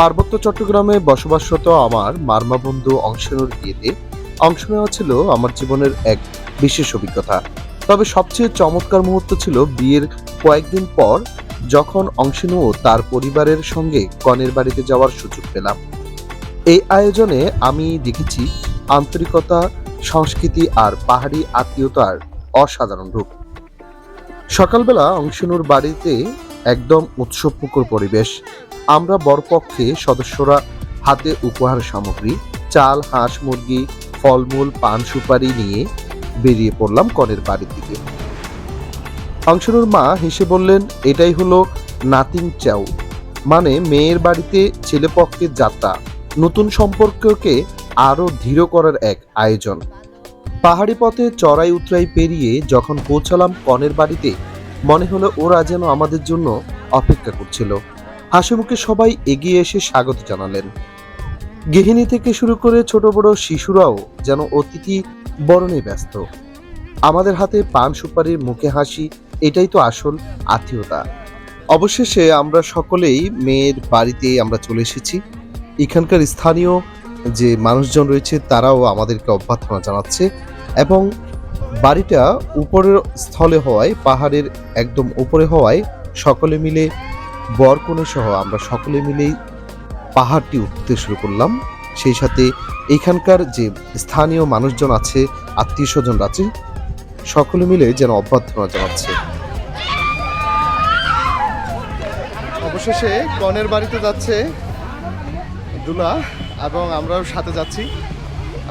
পার্বত্য চট্টগ্রামে বসবাসরত আমার মারমা বন্ধু অংশনুর বিয়েতে অংশ নেওয়া ছিল আমার জীবনের এক বিশেষ অভিজ্ঞতা। তবে সবচেয়ে চমৎকার মুহূর্ত ছিল বিয়ের কয়েকদিন পর যখন অংশনু তার পরিবারের সঙ্গে কনের বাড়িতে যাওয়ার সুযোগ পেলাম। এই আয়োজনে আমি দেখেছি আন্তরিকতা, সংস্কৃতি আর পাহাড়ি আত্মীয়তার অসাধারণ রূপ। সকালবেলা অংশনুর বাড়িতে একদম উৎসবমুখর পরিবেশ। আমরা বরপক্ষে সদস্যরা হাতে উপহার সামগ্রী, চাল, হাঁস, মুরগি, ফলমূল, পান, সুপারি নিয়ে বেরিয়ে পড়লাম কনের বাড়ির দিকে। অংশনুর মা হেসে বললেন, এটাই হলো নাতিং চাউ। মানে মেয়ের বাড়িতে ছেলেপক্ষের যাত্রা। নতুন সম্পর্ককে আরও দৃঢ় করার এক আয়োজন। পাহাড়ি পথে চড়াই উতরাই পেরিয়ে যখন পৌঁছালাম কনের বাড়িতে মনে হলো ওরা যেন আমাদের জন্য অপেক্ষা করছিল। হাসি মুখে সবাই এগিয়ে এসে স্বাগত জানালেন। গৃহিণী থেকে শুরু করে ছোট বড় শিশুরাও যেন অতিথি বরণে ব্যস্ত। আমাদের হাতে পান সুপারির মুখে হাসি, এটাই তো আসল আত্মীয়তা। অবশেষে আমরা সকলেই মেয়ের বাড়িতে আমরা চলে এসেছি। এখানকার স্থানীয় যে মানুষজন রয়েছে, তারাও আমাদেরকে অভ্যর্থনা জানাচ্ছে এবং বাড়িটা উপরের স্থলে হওয়ায়, পাহাড়ের একদম উপরে হওয়ায় সকলে মিলে বরকনে সহ আমরা সকলে মিলেই পাহাড়টি উঠতে শুরু করলাম। সেই সাথে এখানকার যে স্থানীয় মানুষজন আছে আত্মীয় স্বজন আছে, সকলে মিলে যেন অভ্যর্থনা জানাচ্ছে। অবশেষে কনের বাড়িতে যাচ্ছে দুলা এবং আমরাও সাথে যাচ্ছি।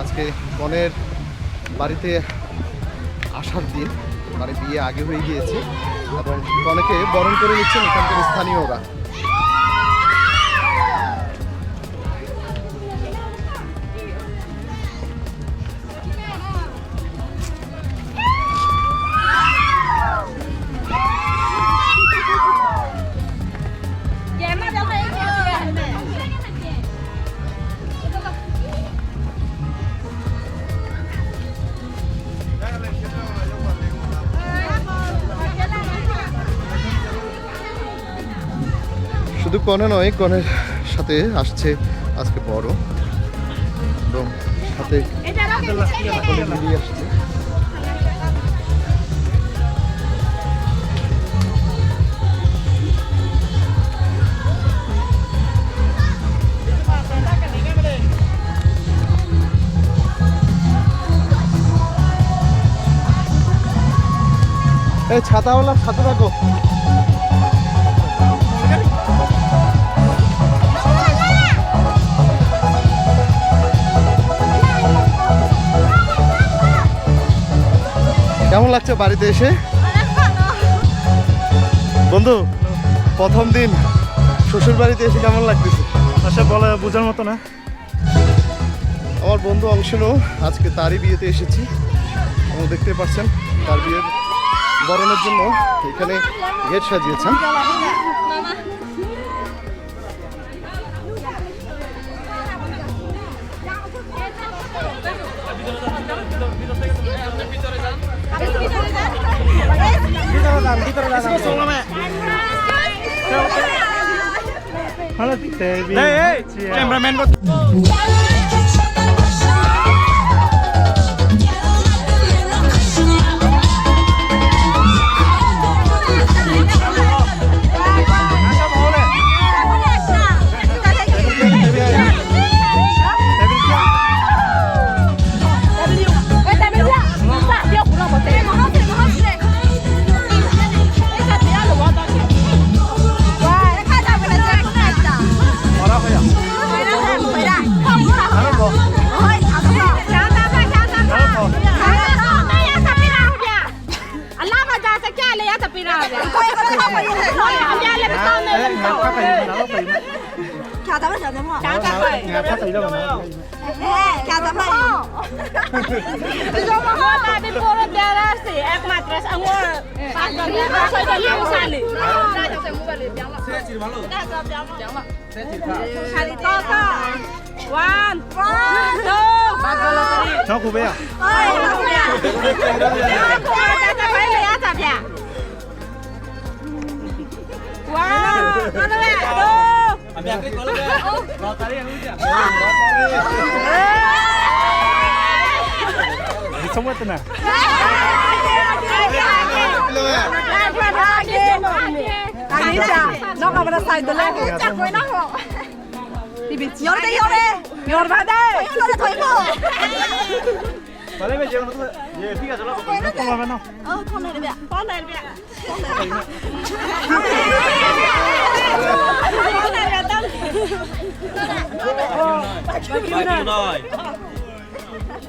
আজকে কনের বাড়িতে আসার দিন মানে বিয়ে আগে হয়ে গিয়েছে। এবং অনেকে বরণ করে নিচ্ছেন এখানকার স্থানীয়রা। শুধু কনে নয়, কনের সাথে আসছে আজকে বড়। এবং সাথে আসছে। এই ছাতাওয়ালা সাথে থাকো কেমন লাগছে বাড়িতে এসে? বন্ধু প্রথম দিন শ্বশুর বাড়িতে এসে কেমন লাগতেছে? আসলে বলে বোঝার মতো না। আমার বন্ধু অংশনও আজকে তারই বিয়েতে এসেছি। এবং দেখতে পাচ্ছেন তার বিয়ের বরণের জন্য এখানে গেট সাজিয়েছেন। Sei vincente. Lembra. Iso mahal tapi purut darasi ek matras angol. Pasal dia pasal dia yang sani. Saya ciri malu. Saya ciri malu. Kali tata. One, one, two. Chào cô bé à? Ôi, chào cô bé à? Chào cô bé, ta ta phải lấy á chào bé à? Wow, con bé, đô. Ambil aku udah. ಸಂವತ್ತನ não còn là xài từ lên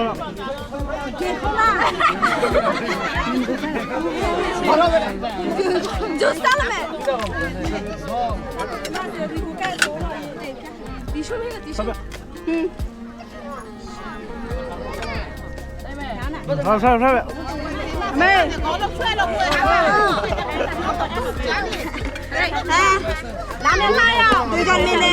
Hello. 好，你就散了呗。嗯。说那，嗯。啊，上上面。妹。来，拿点辣呀，对家妹妹。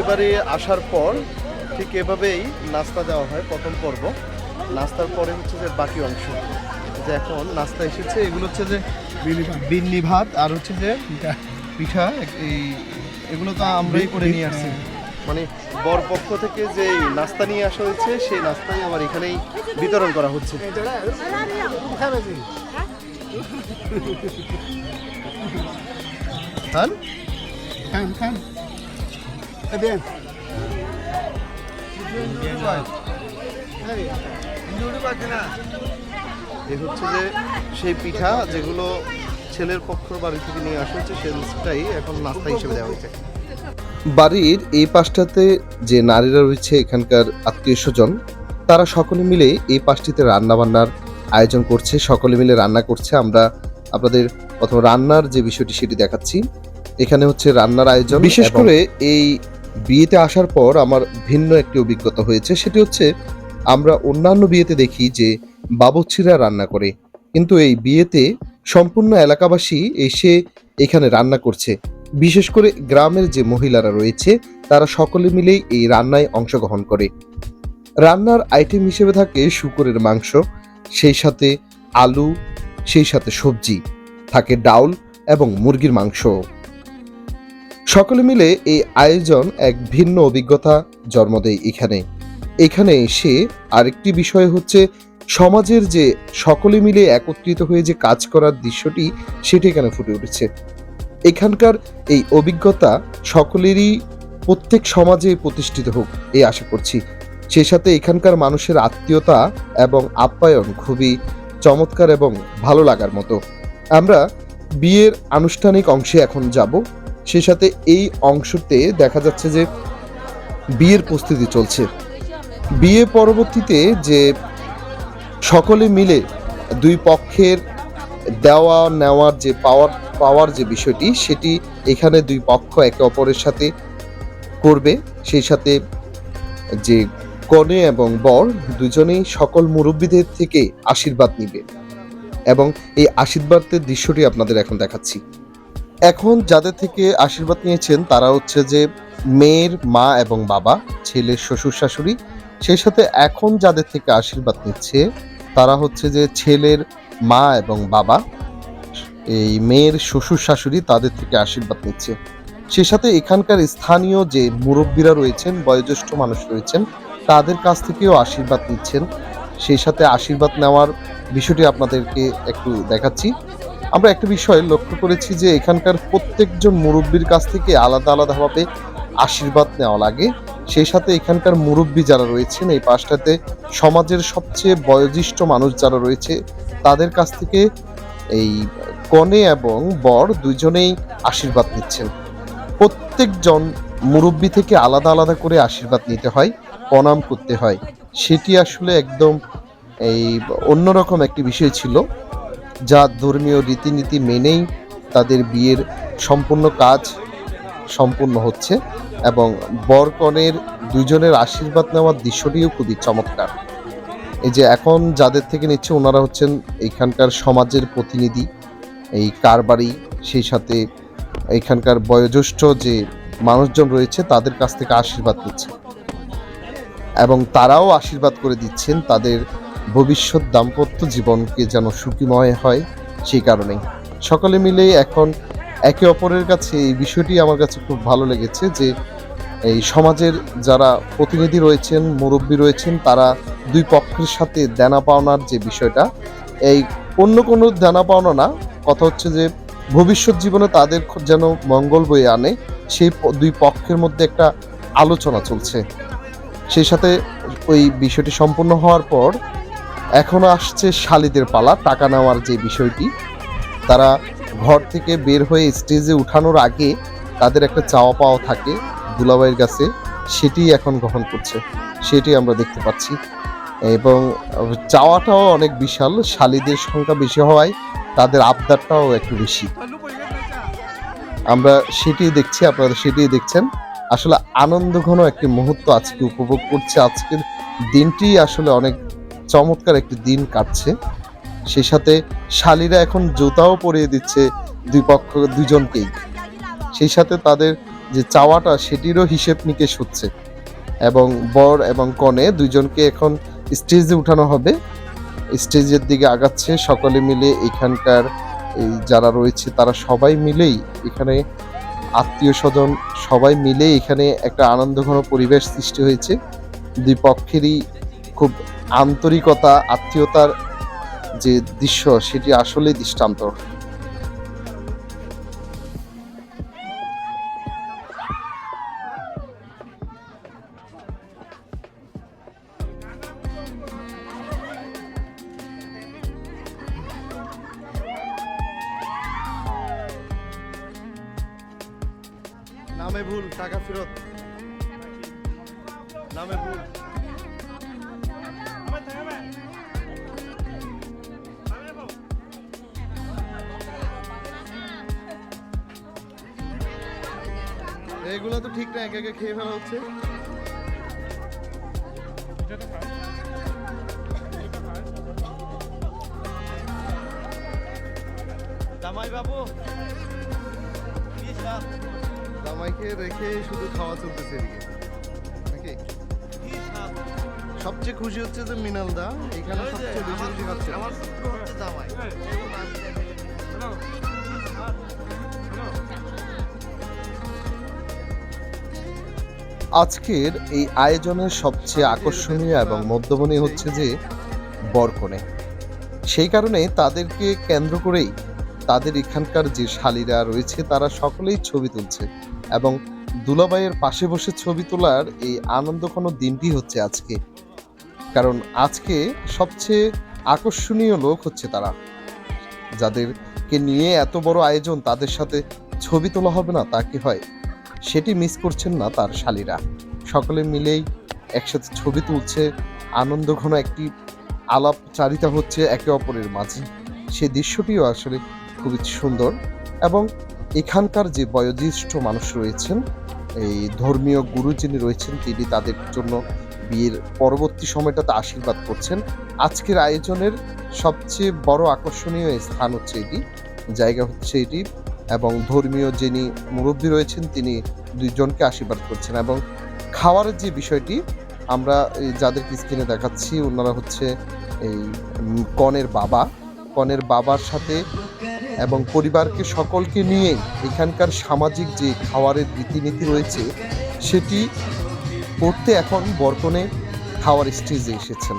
এবারে আসার পর ঠিক এভাবেই নাস্তা দেওয়া হয় প্রথম পর্ব। নাস্তার পরে হচ্ছে যে বাকি অংশ। যে এখন নাস্তা এসেছে, এগুলো হচ্ছে যে বিন্নি ভাত আর হচ্ছে যে পিঠা। এই এগুলো তো আমরাই করে নিয়ে আসছি। মানে বর পক্ষ থেকে যে নাস্তা নিয়ে আসা হয়েছে সেই নাস্তাই আবার এখানেই বিতরণ করা হচ্ছে। হ্যাঁ এ হচ্ছে যে সেই পিঠা যেগুলো ছেলের পক্ষ বাড়ি থেকে নিয়ে আসা হচ্ছে সেটাই এখন নাস্তা হিসেবে দেওয়া হয়েছে। বাড়ির এই পাশটাতে যে নারীরা রয়েছে এখানকার আত্মীয় স্বজন তারা সকলে মিলে এই পাশটিতে রান্না বান্নার আয়োজন করছে। সকলে মিলে রান্না করছে। আমরা আপনাদের প্রথম রান্নার যে বিষয়টি সেটি দেখাচ্ছি। এখানে হচ্ছে রান্নার আয়োজন বিশেষ করে এই বিয়েতে আসার পর আমার ভিন্ন একটি অভিজ্ঞতা হয়েছে। সেটি হচ্ছে আমরা অন্যান্য বিয়েতে দেখি যে বাবুচ্ছিরা রান্না করে। কিন্তু এই বিয়েতে সম্পূর্ণ এলাকাবাসী এসে এখানে রান্না করছে। বিশেষ করে গ্রামের যে মহিলারা রয়েছে, তারা সকলে মিলেই এই রান্নায় অংশগ্রহণ করে। রান্নার আইটেম হিসেবে থাকে শুকরের মাংস, সেই সাথে আলু, সেই সাথে সবজি, থাকে ডাউল এবং মুরগির মাংস। সকলে মিলে এই আয়োজন এক ভিন্ন অভিজ্ঞতা জন্ম দেয় এখানে। এখানে এসে আরেকটি বিষয় হচ্ছে সমাজের যে সকলে মিলে একত্রিত হয়ে যে কাজ করার দৃশ্যটি সেটি এখানে ফুটে উঠেছে। এখানকার এই অভিজ্ঞতা সকলেরই প্রত্যেক সমাজে প্রতিষ্ঠিত হোক এই আশা করছি। সেই সাথে এখানকার মানুষের আত্মীয়তা এবং আপ্যায়ন খুবই চমৎকার এবং ভালো লাগার মতো। আমরা বিয়ের আনুষ্ঠানিক অংশে এখন যাব। সেই সাথে এই অংশতে দেখা যাচ্ছে যে বিয়ের প্রস্তুতি চলছে। বিয়ে পরবর্তীতে যে সকলে মিলে দুই পক্ষের দেওয়া নেওয়ার যে পাওয়ার পাওয়ার যে বিষয়টি, সেটি এখানে দুই পক্ষ একে অপরের সাথে করবে। সেই সাথে যে কনে এবং বর দুজনেই সকল মুরব্বীদের থেকে আশীর্বাদ নিবে এবং এই আশীর্বাদের দৃশ্যটি আপনাদের এখন দেখাচ্ছি। এখন যাদের থেকে আশীর্বাদ নিয়েছেন, তারা হচ্ছে যে মেয়ের মা এবং বাবা ছেলের শ্বশুর, শাশুড়ি। সেই সাথে এখন যাদের থেকে আশীর্বাদ নিচ্ছে তারা হচ্ছে যে ছেলের মা এবং বাবা, এই মেয়ের শ্বশুর শাশুড়ি তাদের থেকে আশীর্বাদ নিচ্ছে। সে সাথে এখানকার স্থানীয় যে মুরব্বীরা রয়েছেন, বয়োজ্যেষ্ঠ মানুষ রয়েছেন, তাদের কাছ থেকেও আশীর্বাদ নিচ্ছেন। সেই সাথে আশীর্বাদ নেওয়ার বিষয়টি আপনাদেরকে একটু দেখাচ্ছি। আমরা একটা বিষয় লক্ষ্য করেছি যে এখানকার প্রত্যেকজন মুরব্বীর কাছ থেকে আলাদা আলাদাভাবে আশীর্বাদ নেওয়া লাগে। সেই সাথে এখানকার মুরব্বী যারা রয়েছেন, এই পাশটাতে সমাজের সবচেয়ে বয়োজ্যেষ্ঠ মানুষ যারা রয়েছে, তাদের কাছ থেকে এই কনে এবং বর দুজনেই আশীর্বাদ নিচ্ছেন। প্রত্যেকজন মুরব্বী থেকে আলাদা আলাদা করে আশীর্বাদ নিতে হয়, প্রণাম করতে হয়। সেটি আসলে একদম এই অন্যরকম একটি বিষয় ছিল, যা ধর্মীয় রীতিনীতি মেনেই তাদের বিয়ের সম্পূর্ণ কাজ সম্পূর্ণ হচ্ছে এবং বরকনের দুজনের আশীর্বাদ নেওয়ার দৃশ্যটিও খুবই চমৎকার। এই যে এখন যাদের থেকে নিচ্ছে ওনারা হচ্ছেন এইখানকার সমাজের প্রতিনিধি। এই কারবারি, সেই সাথে এইখানকার বয়োজ্যেষ্ঠ যে মানুষজন রয়েছে তাদের কাছ থেকে আশীর্বাদ নিচ্ছে। এবং তারাও আশীর্বাদ করে দিচ্ছেন তাদের ভবিষ্যৎ দাম্পত্য জীবনকে যেন সুখীময় হয় সেই কারণেই। সকলে মিলে এখন একে অপরের কাছে এই বিষয়টি আমার কাছে খুব ভালো লেগেছে যে এই সমাজের যারা প্রতিনিধি রয়েছেন, মুরব্বী রয়েছেন, তারা দুই পক্ষের সাথে দেনা পাওনার যে বিষয়টা, এই অন্য কোনো দেনা পাওনা না। কথা হচ্ছে যে ভবিষ্যৎ জীবনে তাদের যেন মঙ্গল বয়ে আনে, সেই দুই পক্ষের মধ্যে একটা আলোচনা চলছে। সেই সাথে ওই বিষয়টি সম্পূর্ণ হওয়ার পর এখনও আসছে শালিদের পালা, টাকা নেওয়ার যে বিষয়টি, তারা ঘর থেকে বের হয়ে স্টেজে উঠানোর আগে তাদের একটা চাওয়া পাওয়া থাকে দুলাভাইয়ের কাছে, সেটি এখন গ্রহণ করছে। সেটি আমরা দেখতে পাচ্ছি। এবং চাওয়াটাও অনেক বিশাল, শালিদের সংখ্যা বেশি হওয়ায় তাদের আবদারটাও একটু বেশি। আমরা সেটি দেখছি, আপনারা সেটি দেখছেন। আসলে আনন্দ ঘন একটি মুহূর্ত আজকে উপভোগ করছে। আজকের দিনটি আসলে অনেক চমৎকার একটি দিন কাটছে। সেই সাথে শালীরা এখন জুতাও পরিয়ে দিচ্ছে দুই পক্ষ, দুজনকেই। সেই সাথে তাদের যে চাওয়াটা, সেটিরও হিসেব নিকেশ হচ্ছে। এবং বর এবং কনে দুজনকে এখন স্টেজে উঠানো হবে। স্টেজের দিকে আগাচ্ছে সকলে মিলে এখানকার এই যারা রয়েছে, তারা সবাই মিলেই এখানে আত্মীয় স্বজন সবাই মিলে এখানে একটা আনন্দঘন পরিবেশ সৃষ্টি হয়েছে। দুই পক্ষেরই খুব আন্তরিকতা, আত্মীয়তার যে দৃশ্য সেটি আসলেই দৃষ্টান্ত। নামে ভুল টাকা ফেরত। নামে ভুল। এগুলো তো ঠিক না একে একে খেয়ে ফেলা হচ্ছে। জামাই বাবু জামাইকে রেখে শুধু খাওয়া চলতেছে এদিকে। নাকি? সবচেয়ে খুশি হচ্ছে যে মিনাল দা এখানে সবচেয়ে বেশি খুশি খাচ্ছে আমার জামাই। আজকের এই আয়োজনের সবচেয়ে আকর্ষণীয় এবং মধ্যমণি হচ্ছে যে বরকনে। সেই কারণে তাদেরকে কেন্দ্র করেই তাদের এখানকার যে শালীরা রয়েছে, তারা সকলেই ছবি তুলছে এবং দুলাবাইয়ের পাশে বসে ছবি তোলার এই আনন্দঘন দিনটি হচ্ছে আজকে। কারণ আজকে সবচেয়ে আকর্ষণীয় লোক হচ্ছে তারা। যাদেরকে নিয়ে এত বড় আয়োজন তাদের সাথে ছবি তোলা হবে না, তা কি হয়? সেটি মিস করছেন না তার শালীরা। সকলে মিলেই একসাথে ছবি তুলছে। আনন্দঘন একটি আলাপচারিতা হচ্ছে একে অপরের মাঝে। সে দৃশ্যটিও আসলে খুবই সুন্দর এবং এখানকার যে বয়োজ্যেষ্ঠ মানুষ রয়েছেন, এই ধর্মীয় গুরু যিনি রয়েছেন, তিনি তাদের জন্য বিয়ের পরবর্তী সময়টাতে আশীর্বাদ করছেন। আজকের আয়োজনের সবচেয়ে বড় আকর্ষণীয় স্থান হচ্ছে এটি। জায়গা হচ্ছে এটি এবং ধর্মীয় যিনি মুরব্বী রয়েছেন, তিনি দুইজনকে আশীর্বাদ করছেন এবং খাওয়ারের যে বিষয়টি আমরা এই যাদেরকে স্ক্রিনে দেখাচ্ছি, ওনারা হচ্ছে এই কনের বাবা। কনের বাবার সাথে এবং পরিবারকে সকলকে নিয়ে এখানকার সামাজিক যে খাওয়ারের রীতিনীতি রয়েছে, সেটি করতে এখন বর্তনে খাওয়ার স্টেজে এসেছেন।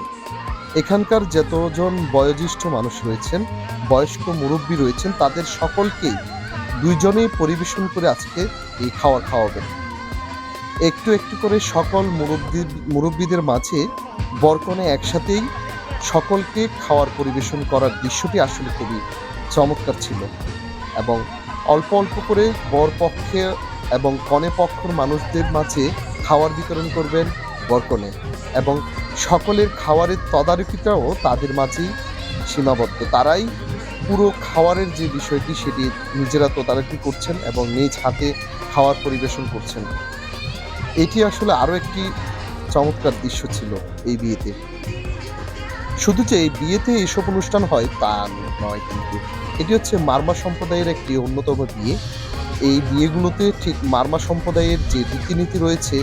এখানকার যতজন বয়োজ্যেষ্ঠ মানুষ রয়েছেন, বয়স্ক মুরব্বী রয়েছেন, তাদের সকলকেই দুইজনেই পরিবেশন করে আজকে এই খাওয়ার খাওয়াবেন। একটু একটু করে সকল মুরব্বী, মুরব্বীদের মাঝে বরকনে একসাথেই সকলকে খাওয়ার পরিবেশন করার দৃশ্যটি আসলে খুবই চমৎকার ছিল এবং অল্প অল্প করে বর পক্ষে এবং কনে পক্ষর মানুষদের মাঝে খাওয়ার বিতরণ করবেন বরকনে এবং সকলের খাওয়ারের তদারকিটাও তাদের মাঝেই সীমাবদ্ধ। তারাই পুরো খাওয়ারের যে বিষয়টি সেটি নিজেরা তদারকি করছেন এবং নিজ হাতে খাওয়ার পরিবেশন করছেন। এটি আসলে আরও একটি চমৎকার দৃশ্য ছিল এই বিয়েতে। শুধু যে বিয়েতে এসব অনুষ্ঠান হয় তা নয় কিন্তু এটি হচ্ছে মারমা সম্প্রদায়ের একটি অন্যতম বিয়ে। এই বিয়েগুলোতে ঠিক মারমা সম্প্রদায়ের যে রীতিনীতি রয়েছে,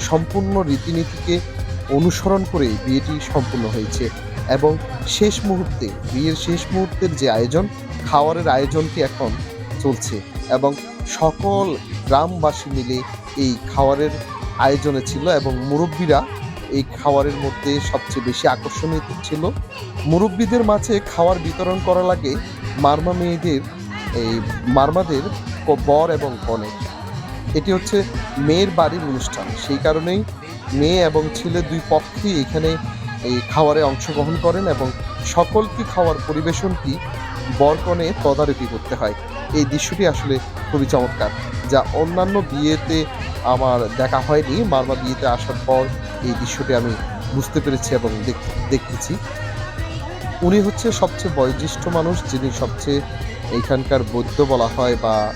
সম্পূর্ণ রীতিনীতিকে অনুসরণ করে বিয়েটি সম্পূর্ণ হয়েছে। এবং শেষ মুহূর্তে, বিয়ের শেষ মুহূর্তের যে আয়োজন, খাওয়ারের আয়োজনটি এখন চলছে এবং সকল গ্রামবাসী মিলে এই খাওয়ারের আয়োজনে ছিল এবং মুরব্বীরা এই খাওয়ারের মধ্যে সবচেয়ে বেশি আকর্ষণীয় ছিল। মুরব্বীদের মাঝে খাওয়ার বিতরণ করা লাগে মারমা মেয়েদের, এই মারমাদের বর এবং কনে। এটি হচ্ছে মেয়ের বাড়ির অনুষ্ঠান। সেই কারণেই মেয়ে এবং ছেলে দুই পক্ষই এখানে এই খাওয়ারে অংশগ্রহণ করেন এবং সকলকে খাওয়ার পরিবেশনটি বরকনে তদারকি করতে হয়। এই দৃশ্যটি আসলে খুবই চমৎকার, যা অন্যান্য বিয়েতে আমার দেখা হয়নি, মারমা বিয়েতে আসার পর এই দৃশ্যটি আমি বুঝতে পেরেছি এবং দেখ- দেখতেছি উনি হচ্ছে সবচেয়ে বয়োজ্যেষ্ঠ মানুষ, যিনি সবচেয়ে এইখানকার বৈদ্য বলা হয় বা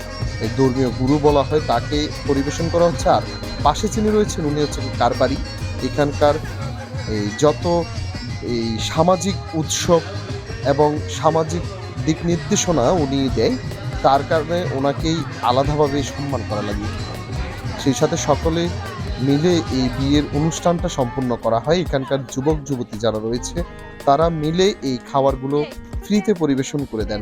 ধর্মীয় গুরু বলা হয়, তাকে পরিবেশন করা হচ্ছে। আর পাশে যিনি রয়েছেন, উনি হচ্ছেন কারবারি। এখানকার এই যত এই সামাজিক উৎসব এবং সামাজিক দিক নির্দেশনা উনি দেয়, তার কারণে ওনাকেই আলাদাভাবে সম্মান করা লাগে। সেই সাথে সকলে মিলে এই বিয়ের অনুষ্ঠানটা সম্পূর্ণ করা হয়। এখানকার যুবক, যুবতী যারা রয়েছে, তারা মিলে এই খাবারগুলো ফ্রিতে পরিবেশন করে দেন।